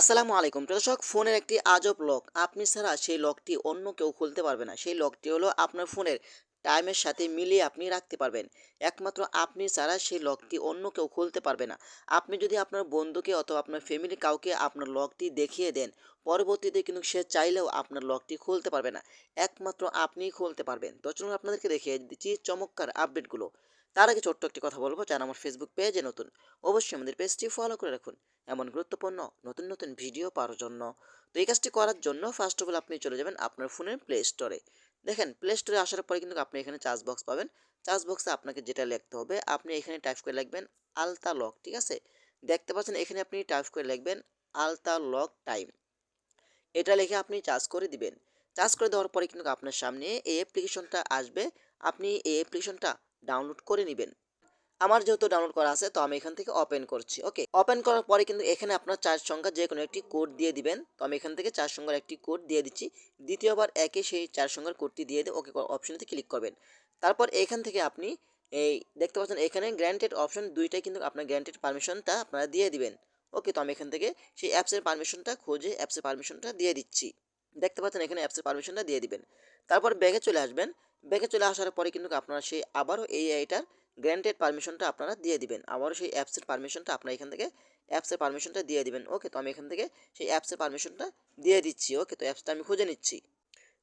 আসসালামু আলাইকুম। দর্শক ফোনের একটি আজব লক। আপনি ছাড়া সেই লকটি অন্য কেউ খুলতে পারবে না। সেই লকটি হলো আপনার ফোনের টাইমের সাথে মিলিয়ে আপনি রাখতে পারবেন। একমাত্র আপনি ছাড়া সেই লকটি অন্য কেউ খুলতে পারবে না। আপনি যদি আপনার বন্ধুকে অথবা আপনার ফ্যামিলি কাউকে আপনার লকটি দেখিয়ে দেন, পরবর্তীতে কিন্তু সে চাইলেও আপনার লকটি খুলতে পারবে না। একমাত্র আপনিই খুলতে পারবেন। তো চলুন আপনাদেরকে দেখিয়ে দিচ্ছি চমৎকার আপডেটগুলো। তার আগে ছোট্ট একটি কথা বলব, যারা আমার ফেসবুক পেজে নতুন, অবশ্যই আমাদের পেজটি ফলো করে রাখুন। এমন গুরুত্বপূর্ণ, নতুন নতুন ভিডিও পাওয়ার জন্য। তো এই কাজটি করার জন্য ফার্স্ট অফ অল আপনি চলে যাবেন আপনার ফোনের প্লে স্টোরে দেখেন প্লে স্টোরে আসার পরে কিন্তু আপনি এখানে চার্জ বক্স পাবেন। চার্জ বক্সে আপনাকে যেটা লিখতে হবে, আপনি এখানে টাইপ করে লিখবেন আলতা লক ঠিক আছে? দেখতে পাচ্ছেন, এখানে আপনি টাইপ করে লিখবেন আলতা লক টাইম এটা লিখে আপনি চার্জ করে দিবেন। চার্জ করে দেওয়ার পরে কিন্তু আপনার সামনে এই অ্যাপ্লিকেশনটা আসবে। আপনি এই অ্যাপ্লিকেশনটা ডাউনলোড করে নেবেন। আমার যেহেতু ডাউনলোড করা আছে, তো আমি এখান থেকে ওপেন করছি ওকে ওপেন করার পরে কিন্তু এখানে আপনার চার সংখ্যা যে কোনো একটি কোড দিয়ে দিবেন। তো আমি এখান থেকে চার সংখ্যার একটি কোড দিয়ে দিচ্ছি। দ্বিতীয়বার একে সেই চার সংখ্যার কোডটি দিয়ে দিয়ে ওকে অপশনেতে ক্লিক করবেন। তারপর এখান থেকে আপনি এই দেখতে পাচ্ছেন এখানে গ্র্যান্টেড অপশন দুইটাই কিন্তু আপনার গ্র্যান্টেড পারমিশনটা আপনারা দিয়ে দিবেন। ওকে তো আমি এখান থেকে সেই অ্যাপসের পারমিশনটা খুঁজে অ্যাপসের পারমিশনটা দিয়ে দিচ্ছি। দেখতে পাচ্ছেন এখানে অ্যাপসের পারমিশনটা দিয়ে দিবেন। তারপর ব্যাগে চলে আসবেন। ব্যাগে চলে আসার পরে কিন্তু আপনারা সেই আবারও এই আইটার গ্র্যান্টেড পারমিশনটা আপনারা দিয়ে দিবেন। আবারও সেই অ্যাপসের পারমিশনটা আপনারা এখান থেকে অ্যাপসের পারমিশনটা দিয়ে দিবেন। ওকে তো আমি এখান থেকে সেই অ্যাপসের পারমিশনটা দিয়ে দিচ্ছি। ওকে তো অ্যাপসটা আমি খুঁজে নিচ্ছি।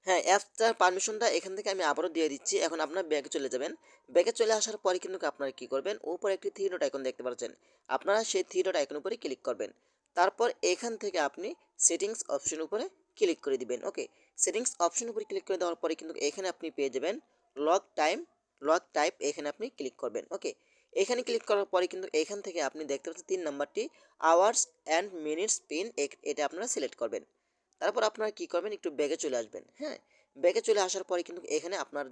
হ্যাঁ অ্যাপসটার পারমিশনটা এখান থেকে আমি আবারও দিয়ে দিচ্ছি। এখন আপনার ব্যাগে চলে যাবেন। ব্যাগে চলে আসার পরে কিন্তু আপনারা কী করবেন? উপরে একটি থ্রি ডট আইকন দেখতে পাচ্ছেন। আপনারা সেই থ্রি ডট আইকন উপরে ক্লিক করবেন। তারপর এখান থেকে আপনি সেটিংস অপশন উপরে ক্লিক করে দিবেন ওকে সেটিংস অপশন উপরে ক্লিক করে দেওয়ার পরে কিন্তু এখানে আপনি পেয়ে যাবেন লক টাইম লক টাইপ এখানে আপনি ক্লিক করবেন ওকে এখানে ক্লিক করার পরে কিন্তু এখান থেকে আপনি দেখতে পাচ্ছেন তিন নাম্বারটি আওয়ার্স অ্যান্ড মিনিটস পিন এটা আপনারা সিলেক্ট করবেন। তারপর আপনারা কী করবেন? একটু ব্যাগে চলে আসবেন হ্যাঁ? ব্যাগে চলে আসার পরে কিন্তু এখানে আপনার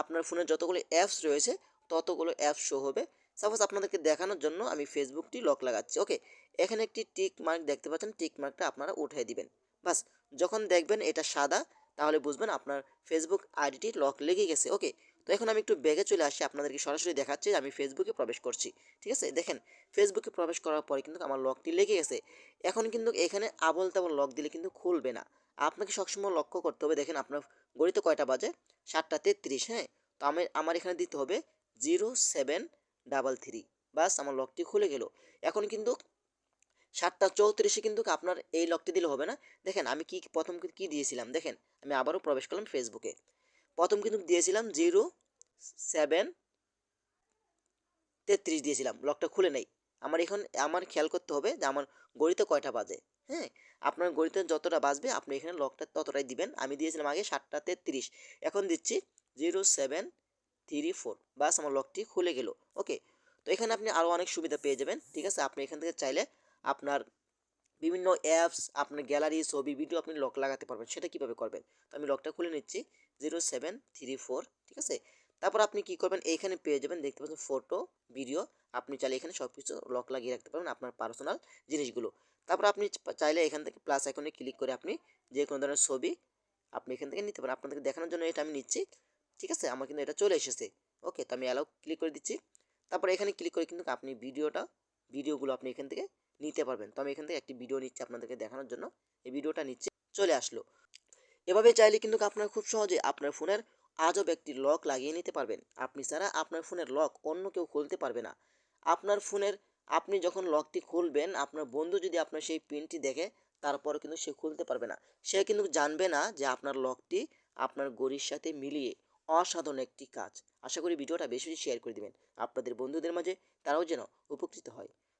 আপনার ফোনে যতগুলো অ্যাপস রয়েছে, ততগুলো অ্যাপস শো হবে। সাপোজ আপনাদেরকে দেখানোর জন্য আমি ফেসবুকটি লক লাগাচ্ছি ওকে এখানে একটি টিক মার্ক দেখতে পাচ্ছেন টিক মার্কটা আপনারা উঠিয়ে দিবেন। বাস যখন দেখবেন এটা সাদা, তাহলে বুঝবেন আপনার ফেসবুক আইডিটি লক লেগে গেছে। ওকে তো এখন আমি একটু ব্যাগে চলে আসি, আপনাদেরকে সরাসরি দেখাচ্ছি আমি ফেসবুকে প্রবেশ করছি। ঠিক আছে? দেখেন ফেসবুকে প্রবেশ করার পরে কিন্তু আমার লকটি লেগে গেছে। এখন কিন্তু এখানে আবল তাবল লক দিলে কিন্তু খুলবে না। আপনাকে সবসময় লক্ষ্য করতে হবে, দেখেন আপনার গড়িতে কয়টা বাজে? সাতটা তেত্রিশ হ্যাঁ? তো আমি, আমার এখানে দিতে হবে জিরো সেভেন ডাবল থ্রি বাস, আমার লকটি খুলে গেল। এখন কিন্তু সাতটা চৌত্রিশে কিন্তু আপনার এই লকটি দিলে হবে না। দেখেন আমি কি প্রথম কি দিয়েছিলাম, দেখেন আমি আবারও প্রবেশ করলাম ফেসবুকে প্রথম কিন্তু দিয়েছিলাম জিরো সেভেন তেত্রিশ দিয়েছিলাম লকটা খুলে নেই। আমার এখন, আমার খেয়াল করতে হবে যে আমার গড়িতে কয়টা বাজে হ্যাঁ? আপনার গড়িতে যতটা বাজবে আপনি এখানে লকটা ততটাই দিবেন। আমি দিয়েছিলাম আগে সাতটা তেত্রিশ, এখন দিচ্ছি জিরো সেভেন থ্রি ফোর বাস আমার লকটি খুলে গেল ওকে তো এখানে আপনি আরও অনেক সুবিধা পেয়ে যাবেন, ঠিক আছে? আপনি এখান থেকে চাইলে আপনার বিভিন্ন অ্যাপস আপনার গ্যালারি ছবি ভিডিও আপনি লক লাগাতে পারবেন। সেটা কীভাবে করবেন? তো আমি লকটা খুলে নিচ্ছি। জিরো সেভেন থ্রি ফোর ঠিক আছে? তারপর আপনি কী করবেন? এইখানে পেয়ে যাবেন, দেখতে পাচ্ছেন ফটো ভিডিও আপনি চাইলে এখানে সব কিছু লক লাগিয়ে রাখতে পারবেন আপনার পার্সোনাল জিনিসগুলো। তারপর আপনি চাইলে এখান থেকে প্লাস আইকনে ক্লিক করে আপনি যে কোনো ধরনের ছবি আপনি এখান থেকে নিতে পারেন। আপনাদেরকে দেখানোর জন্য এটা আমি নিচ্ছি, ঠিক আছে? আমার কিন্তু এটা চলে এসেছে। ওকে তো আমি অ্যালাউ ক্লিক করে দিচ্ছি। তারপর এখানে ক্লিক করে কিন্তু আপনি ভিডিওটা ভিডিওগুলো আপনি এখান থেকে নিতে পারবেন। তো আমি এখান থেকে একটি ভিডিও নিচ্ছি আপনাদেরকে দেখানোর জন্য। এই ভিডিওটা নিচ্ছে, চলে আসলো। এভাবে চাইলে কিন্তু আপনার খুব সহজে আপনার ফোনের আজব একটি লক লাগিয়ে নিতে পারবেন। আপনি ছাড়া আপনার ফোনের লক অন্য কেউ খুলতে পারবে না। আপনার ফোনের, আপনি যখন লকটি খুলবেন, আপনার বন্ধু যদি আপনার সেই পিনটি দেখে তারপরে কিন্তু সে খুলতে পারবে না। সে কিন্তু জানবে না যে আপনার লকটি আপনার গড়ির সাথে মিলিয়ে অসাধারণ একটি কাজ। আশা করি ভিডিওটা বেশি বেশি শেয়ার করে দিবেন। আপনাদের বন্ধুদের মাঝে তারাও যেন উপকৃত হয়।